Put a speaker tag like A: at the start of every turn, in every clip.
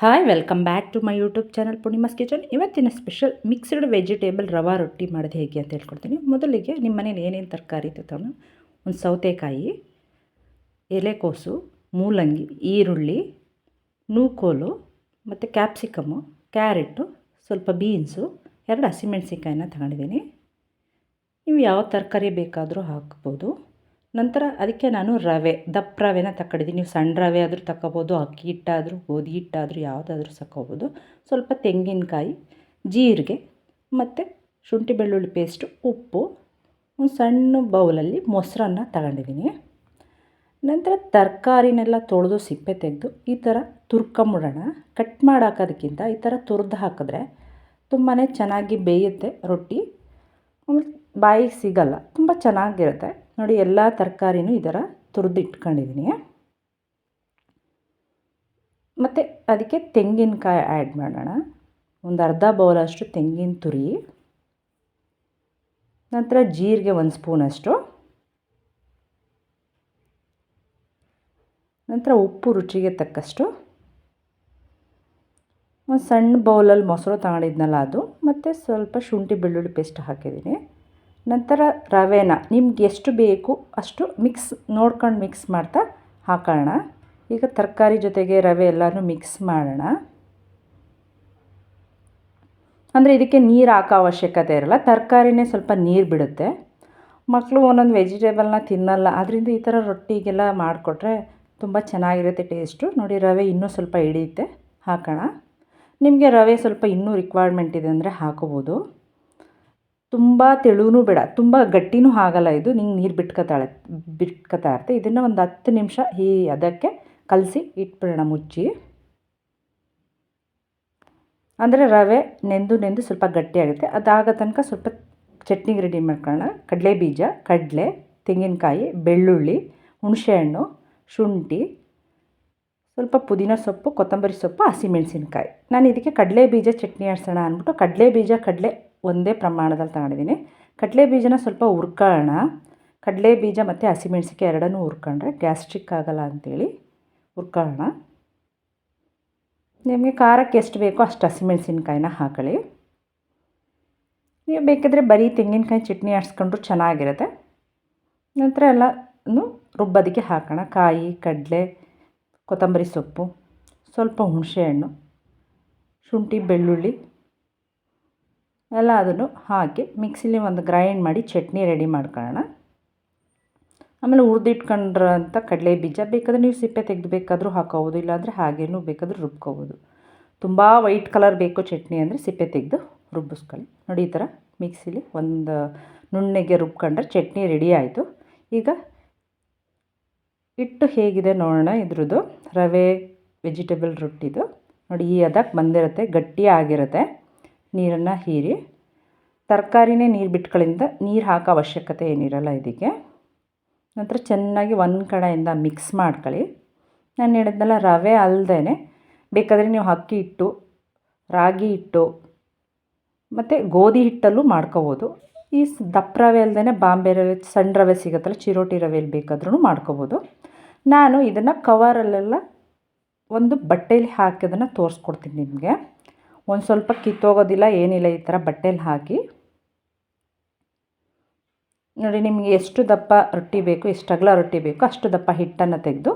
A: Hi welcome back to my YouTube channel Poornima's kitchen ಇವತ್ತಿನ special mixed vegetable rava rotti ಮಾಡೋದು ಹೇಗೆ ಅಂತ ಹೇಳ್ಕೊಡ್ತೀನಿ. ಮೊದಲಿಗೆ ನಿಮ್ಮ ಮನೇಲಿ ಏನೇನು ತರಕಾರಿ ಇತ್ತು ತಗೊಂಡು ಒಂದು ಸೌತೆಕಾಯಿ, ಎಲೆಕೋಸು, ಮೂಲಂಗಿ, ಈರುಳ್ಳಿ, ನೂಕೋಲು ಮತ್ತು ಕ್ಯಾಪ್ಸಿಕಮ್ಮು ಕ್ಯಾರೆಟು ಸ್ವಲ್ಪ ಬೀನ್ಸು ಎರಡು ಹಸಿಮೆಣಸಿನ್ಕಾಯಿನ ತಗೊಂಡಿದ್ದೀನಿ. ನೀವು ಯಾವ ತರಕಾರಿ ಬೇಕಾದರೂ ಹಾಕ್ಬೋದು. ನಂತರ ಅದಕ್ಕೆ ನಾನು ರವೆ, ದಪ್ಪ ರವೆನ ತಗೊಂಡಿದ್ದೀನಿ ನೀವು ಸಣ್ಣ ರವೆ ಆದರೂ ತಗೋಬೋದು ಅಕ್ಕಿ ಹಿಟ್ಟಾದರೂ, ಗೋಧಿ ಹಿಟ್ಟಾದರೂ, ಯಾವುದಾದ್ರೂ ತಗೋಬೋದು ಸ್ವಲ್ಪ ತೆಂಗಿನಕಾಯಿ, ಜೀರಿಗೆ ಮತ್ತು ಶುಂಠಿ ಬೆಳ್ಳುಳ್ಳಿ ಪೇಸ್ಟು ಉಪ್ಪು, ಒಂದು ಸಣ್ಣ ಬೌಲಲ್ಲಿ ಮೊಸರನ್ನ ತಗೊಂಡಿದ್ದೀನಿ. ನಂತರ ತರಕಾರಿನೆಲ್ಲ ತೊಳೆದು ಸಿಪ್ಪೆ ತೆಗೆದು ಈ ಥರ ತುರ್ಕೊಂಬಿಡೋಣ ಕಟ್ ಮಾಡಾಕೋದಕ್ಕಿಂತ ಈ ಥರ ತುರಿದು ಹಾಕಿದ್ರೆ ತುಂಬಾ ಚೆನ್ನಾಗಿ ಬೇಯುತ್ತೆ ರೊಟ್ಟಿ. ಆಮೇಲೆ ಬಾಯಿಗೆ ಸಿಗಲ್ಲ, ತುಂಬ ಚೆನ್ನಾಗಿರುತ್ತೆ. ನೋಡಿ, ಎಲ್ಲ ತರಕಾರಿನೂ ಈ ಥರ ತುರಿದು ಇಟ್ಕೊಂಡಿದ್ದೀನಿ ಮತ್ತು ಅದಕ್ಕೆ ತೆಂಗಿನಕಾಯಿ ಆ್ಯಡ್ ಮಾಡೋಣ. ಒಂದು ಅರ್ಧ ಬೌಲಷ್ಟು ತೆಂಗಿನ ತುರಿ, ನಂತರ ಜೀರಿಗೆ ಒಂದು ಸ್ಪೂನಷ್ಟು, ನಂತರ ಉಪ್ಪು ರುಚಿಗೆ ತಕ್ಕಷ್ಟು, ಒಂದು ಸಣ್ಣ ಬೌಲಲ್ಲಿ ಮೊಸರು ತಗೊಂಡಿದ್ನಲ್ಲ ಅದು, ಮತ್ತು ಸ್ವಲ್ಪ ಶುಂಠಿ ಬೆಳ್ಳುಳ್ಳಿ ಪೇಸ್ಟ್ ಹಾಕಿದ್ದೀನಿ ನಂತರ ರವೆನ ನಿಮ್ಗೆ ಎಷ್ಟು ಬೇಕು ಅಷ್ಟು ಮಿಕ್ಸ್ ನೋಡ್ಕೊಂಡು ಮಿಕ್ಸ್ ಮಾಡ್ತಾ ಹಾಕೋಣ. ಈಗ ತರಕಾರಿ ಜೊತೆಗೆ ರವೆ ಎಲ್ಲನೂ ಮಿಕ್ಸ್ ಮಾಡೋಣ. ಅಂದರೆ ಇದಕ್ಕೆ ನೀರು ಹಾಕೋ ಅವಶ್ಯಕತೆ ಇರಲ್ಲ, ತರಕಾರಿನೇ ಸ್ವಲ್ಪ ನೀರು ಬಿಡುತ್ತೆ. ಮಕ್ಕಳು ಒಂದೊಂದು ವೆಜಿಟೇಬಲ್ನ ತಿನ್ನಲ್ಲ ಅದರಿಂದ ಈ ಥರ ರೊಟ್ಟಿಗೆಲ್ಲ ಮಾಡಿಕೊಟ್ರೆ ತುಂಬ ಚೆನ್ನಾಗಿರುತ್ತೆ ಟೇಸ್ಟು ನೋಡಿ ರವೆ ಇನ್ನೂ ಸ್ವಲ್ಪ ಹಿಡಿಯುತ್ತೆ, ಹಾಕೋಣ. ನಿಮಗೆ ರವೆ ಸ್ವಲ್ಪ ಇನ್ನೂ ರಿಕ್ವೈರ್ಮೆಂಟ್ ಇದೆ ಅಂದರೆ ಹಾಕೋಬೋದು. ತುಂಬ ತೆಳುವೂ ಬೇಡ, ತುಂಬ ಗಟ್ಟಿನೂ ಆಗಲ್ಲ ಇದು. ನಿಂಗೆ ನೀರು ಬಿಟ್ಕೊತಾಳೆ, ಬಿಟ್ಕೊತಾ ಇರುತ್ತೆ ಇದನ್ನು ಒಂದು ಹತ್ತು ನಿಮಿಷ ಈ ಅದಕ್ಕೆ ಕಲಸಿ ಇಟ್ಬಿಡೋಣ ಮುಚ್ಚಿ. ಅಂದರೆ ರವೆ ನೆಂದು ನೆಂದು ಸ್ವಲ್ಪ ಗಟ್ಟಿಯಾಗುತ್ತೆ ಅದಾಗೋ ತನಕ ಸ್ವಲ್ಪ ಚಟ್ನಿಗೆ ರೆಡಿ ಮಾಡ್ಕೊಳ್ಳೋಣ. ಕಡಲೆ ಬೀಜ, ಕಡಲೆ, ತೆಂಗಿನಕಾಯಿ, ಬೆಳ್ಳುಳ್ಳಿ, ಹುಣಸೆಹಣ್ಣು, ಶುಂಠಿ, ಸ್ವಲ್ಪ ಪುದೀನ ಸೊಪ್ಪು, ಕೊತ್ತಂಬರಿ ಸೊಪ್ಪು, ಹಸಿಮೆಣಸಿನ್ಕಾಯಿ. ನಾನು ಇದಕ್ಕೆ ಕಡಲೆ ಬೀಜ ಚಟ್ನಿ ಆಡ್ಸೋಣ ಅಂದ್ಬಿಟ್ಟು ಕಡಲೆ ಬೀಜ, ಕಡಲೆ ಒಂದೇ ಪ್ರಮಾಣದಲ್ಲಿ ತಗೊಂಡಿದ್ದೀನಿ. ಕಡಲೆ ಬೀಜನ ಸ್ವಲ್ಪ ಹುರ್ಕೊಳ್ಳೋಣ. ಕಡಲೆ ಬೀಜ ಮತ್ತು ಹಸಿಮೆಣಸಿಕಾಯಿ ಎರಡನ್ನೂ ಹುರ್ಕೊಂಡ್ರೆ ಗ್ಯಾಸ್ಟ್ರಿಕ್ ಆಗಲ್ಲ ಅಂಥೇಳಿ ಹುರ್ಕೊಳ್ಳೋಣ. ನಿಮಗೆ ಖಾರಕ್ಕೆ ಎಷ್ಟು ಬೇಕೋ ಅಷ್ಟು ಹಸಿಮೆಣ್ಸಿನ್ಕಾಯಿನ ಹಾಕೊಳ್ಳಿ. ನೀವು ಬೇಕಿದ್ರೆ ಬರೀ ತೆಂಗಿನಕಾಯಿ ಚಟ್ನಿ ಆಡಿಸ್ಕೊಂಡ್ರು ಚೆನ್ನಾಗಿರುತ್ತೆ. ನಂತರ ಎಲ್ಲನೂ ರುಬ್ಬೋದಕ್ಕೆ ಹಾಕೋಣ. ಕಾಯಿ, ಕಡಲೆ, ಕೊತ್ತಂಬರಿ ಸೊಪ್ಪು, ಸ್ವಲ್ಪ ಹುಣಸೆಹಣ್ಣು ಶುಂಠಿ, ಬೆಳ್ಳುಳ್ಳಿ. ಎಲ್ಲ ಅದನ್ನು ಹಾಕಿ ಮಿಕ್ಸಿಲಿ ಒಂದು ಗ್ರೈಂಡ್ ಮಾಡಿ ಚಟ್ನಿ ರೆಡಿ ಮಾಡ್ಕೊಳ್ಳೋಣ. ಆಮೇಲೆ ಹುರಿದಿಟ್ಕೊಂಡ್ರಂಥ ಕಡಲೆ ಬೀಜ, ಬೇಕಾದರೆ ನೀವು ಸಿಪ್ಪೆ ತೆಗೆದು ಬೇಕಾದರೂ ಹಾಕೋಬೋದು, ಇಲ್ಲಾಂದರೆ ಹಾಗೇನೂ ಬೇಕಾದರೂ ರುಬ್ಕೋಬೋದು. ತುಂಬ ವೈಟ್ ಕಲರ್ ಬೇಕು ಚಟ್ನಿ ಅಂದರೆ ಸಿಪ್ಪೆ ತೆಗೆದು ರುಬ್ಬಿಸ್ಕೊಳ್ಳಿ. ನೋಡಿ ಈ ಥರ ಮಿಕ್ಸಿಲಿ ಒಂದು ನುಣ್ಣಗೆ ರುಬ್ಕೊಂಡ್ರೆ ಚಟ್ನಿ ರೆಡಿ ಆಯಿತು. ಈಗ ಹಿಟ್ಟು ಹೇಗಿದೆ ನೋಡೋಣ, ಇದ್ರದ್ದು ರವೆ ವೆಜಿಟೇಬಲ್ ರೊಟ್ಟಿದು. ನೋಡಿ ಈ ಅದಕ್ಕೆ ಬಂದಿರುತ್ತೆ, ಗಟ್ಟಿ ಆಗಿರುತ್ತೆ. ನೀರನ್ನು ಹೀರಿ ತರಕಾರಿನೇ ನೀರು ಬಿಟ್ಗಳಿಂದ ನೀರು ಹಾಕೋ ಅವಶ್ಯಕತೆ ಏನಿರಲ್ಲ ಇದಕ್ಕೆ. ನಂತರ ಚೆನ್ನಾಗಿ ಒಂದು ಕಡೆಯಿಂದ ಮಿಕ್ಸ್ ಮಾಡ್ಕೊಳ್ಳಿ ನಾನು ಹೇಳಿದ್ನಲ್ಲ ರವೆ ಅಲ್ಲದೇ ಬೇಕಾದರೆ ನೀವು ಅಕ್ಕಿ ಹಿಟ್ಟು, ರಾಗಿ ಹಿಟ್ಟು, ಮತ್ತು ಗೋಧಿ ಹಿಟ್ಟಲ್ಲೂ ಮಾಡ್ಕೋಬೋದು. ಈ ದಪ್ಪ ರವೆ ಅಲ್ಲದೇ ಬಾಂಬೆ ರವೆ, ಸಣ್ಣ ರವೆ ಸಿಗುತ್ತಲ್ಲ, ಚಿರೋಟಿ ರವೆಯಲ್ಲಿ ಬೇಕಾದ್ರೂ ಮಾಡ್ಕೋಬೋದು. ನಾನು ಇದನ್ನು ಕವರಲ್ಲೆಲ್ಲ ಒಂದು ಬಟ್ಟೆಯಲ್ಲಿ ಹಾಕಿ ಅದನ್ನು ತೋರಿಸ್ಕೊಡ್ತೀನಿ ನಿಮಗೆ. ಒಂದು ಸ್ವಲ್ಪ ಕಿತ್ತೋಗೋದಿಲ್ಲ, ಏನಿಲ್ಲ ಈ ಥರ ಬಟ್ಟೆಲಿ ಹಾಕಿ. ನೋಡಿ ನಿಮಗೆ ಎಷ್ಟು ದಪ್ಪ ರೊಟ್ಟಿ ಬೇಕು, ಎಷ್ಟು ಅಗಲ ರೊಟ್ಟಿ ಬೇಕು, ಅಷ್ಟು ದಪ್ಪ ಹಿಟ್ಟನ್ನು ತೆಗೆದು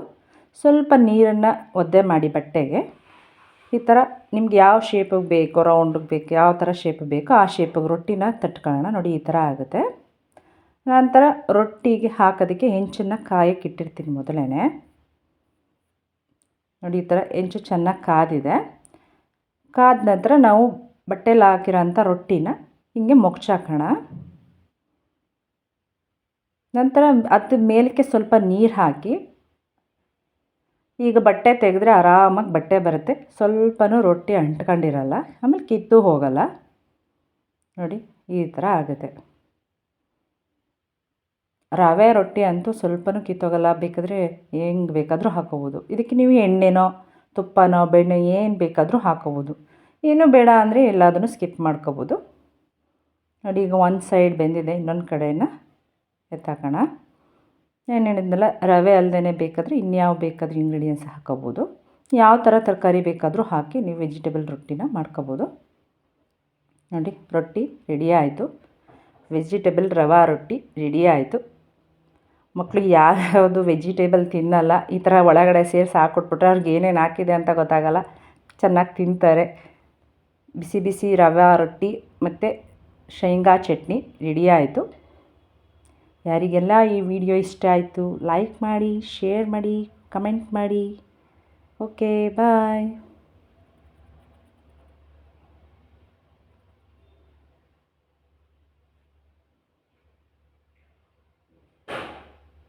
A: ಸ್ವಲ್ಪ ನೀರನ್ನು ಒದ್ದೆ ಮಾಡಿ ಬಟ್ಟೆಗೆ. ಈ ಥರ ನಿಮ್ಗೆ ಯಾವ ಶೇಪಿಗೆ ಬೇಕು ರೌಂಡಿಗೆ ಬೇಕು, ಯಾವ ಥರ ಶೇಪ್ ಬೇಕೋ ಆ ಶೇಪಿಗೆ ರೊಟ್ಟಿನ ತಟ್ಕೊಳ್ಳೋಣ. ನೋಡಿ ಈ ಥರ ಆಗುತ್ತೆ. ನಂತರ ರೊಟ್ಟಿಗೆ ಹಾಕೋದಕ್ಕೆ ಹೆಂಚನ್ನು ಕಾಯಕ್ಕೆ ಇಟ್ಟಿರ್ತೀನಿ ಮೊದಲೇ ನೋಡಿ ಈ ಥರ ಹೆಂಚು ಚೆನ್ನಾಗಿ ಕಾದಿದೆ. ಕಾದ ನಂತರ ನಾವು ಬಟ್ಟೆಲಿ ಹಾಕಿರೋಂಥ ರೊಟ್ಟಿನ ಹಿಂಗೆ ಮೊಗ್ಚಾಕೋಣ. ನಂತರ ಅದು ಮೇಲಕ್ಕೆ ಸ್ವಲ್ಪ ನೀರು ಹಾಕಿ, ಈಗ ಬಟ್ಟೆ ತೆಗೆದ್ರೆ ಆರಾಮಾಗಿ ಬಟ್ಟೆ ಬರುತ್ತೆ. ಸ್ವಲ್ಪನೂ ರೊಟ್ಟಿ ಅಂಟ್ಕೊಂಡಿರಲ್ಲ, ಆಮೇಲೆ ಕಿತ್ತು ಹೋಗಲ್ಲ. ನೋಡಿ, ಈ ಥರ ಆಗುತ್ತೆ. ರವೆ ರೊಟ್ಟಿ ಅಂತೂ ಸ್ವಲ್ಪನೂ ಕಿತ್ತೋಗಲ್ಲ, ಬೇಕಾದರೆ ಹೆಂಗೆ ಬೇಕಾದರೂ ಹಾಕೋಬೋದು. ಇದಕ್ಕೆ ನೀವು ಎಣ್ಣೆನೋ ತುಪ್ಪನೋ, ಬೆಣ್ಣೆ ಏನು ಬೇಕಾದರೂ ಹಾಕೋಬೋದು. ಏನೂ ಬೇಡ ಅಂದರೆ ಎಲ್ಲದನ್ನು ಸ್ಕಿಪ್ ಮಾಡ್ಕೋಬೋದು. ನೋಡಿ, ಈಗ ಒಂದು ಸೈಡ್ ಬೆಂದಿದೆ, ಇನ್ನೊಂದು ಕಡೆಯನ್ನು ಎತ್ತಾಕೋಣ. ನಾನು ಹೇಳಿದ್ನಲ್ಲ, ರವೆ ಅಲ್ಲದೇ ಬೇಕಾದರೆ ಇನ್ಯಾವ ಬೇಕಾದರೂ ಇಂಗ್ರೀಡಿಯೆಂಟ್ಸ್ ಹಾಕೋಬೋದು. ಯಾವ ಥರ ತರಕಾರಿ ಬೇಕಾದರೂ ಹಾಕಿ ನೀವು ವೆಜಿಟೇಬಲ್ ರೊಟ್ಟಿನ ಮಾಡ್ಕೋಬೋದು. ನೋಡಿ, ರೊಟ್ಟಿ ರೆಡಿ ಆಯಿತು. ವೆಜಿಟೇಬಲ್ ರವಾ ರೊಟ್ಟಿ ರೆಡಿ ಆಯಿತು. ಮಕ್ಳಿಗೆ ಯಾವ್ಯಾವುದು ವೆಜಿಟೇಬಲ್ ತಿನ್ನಲ್ಲ, ಈ ಥರ ಒಳಗಡೆ ಸೇರಿಸಿ ಹಾಕ್ಕೊಟ್ಬಿಟ್ರೆ ಅವ್ರಿಗೆ ಏನೇನು ಹಾಕಿದೆ ಅಂತ ಗೊತ್ತಾಗಲ್ಲ. ಚೆನ್ನಾಗಿ ತಿಂತಾರೆ. ಬಿಸಿ ಬಿಸಿ ರವೆ ರೊಟ್ಟಿ ಮತ್ತು ಶೇಂಗಾ ಚಟ್ನಿ ರೆಡಿ ಆಯಿತು. ಯಾರಿಗೆಲ್ಲ ಈ ವಿಡಿಯೋ ಇಷ್ಟ ಆಯಿತು ಲೈಕ್ ಮಾಡಿ ಶೇರ್ ಮಾಡಿ ಕಮೆಂಟ್ ಮಾಡಿ. Okay bye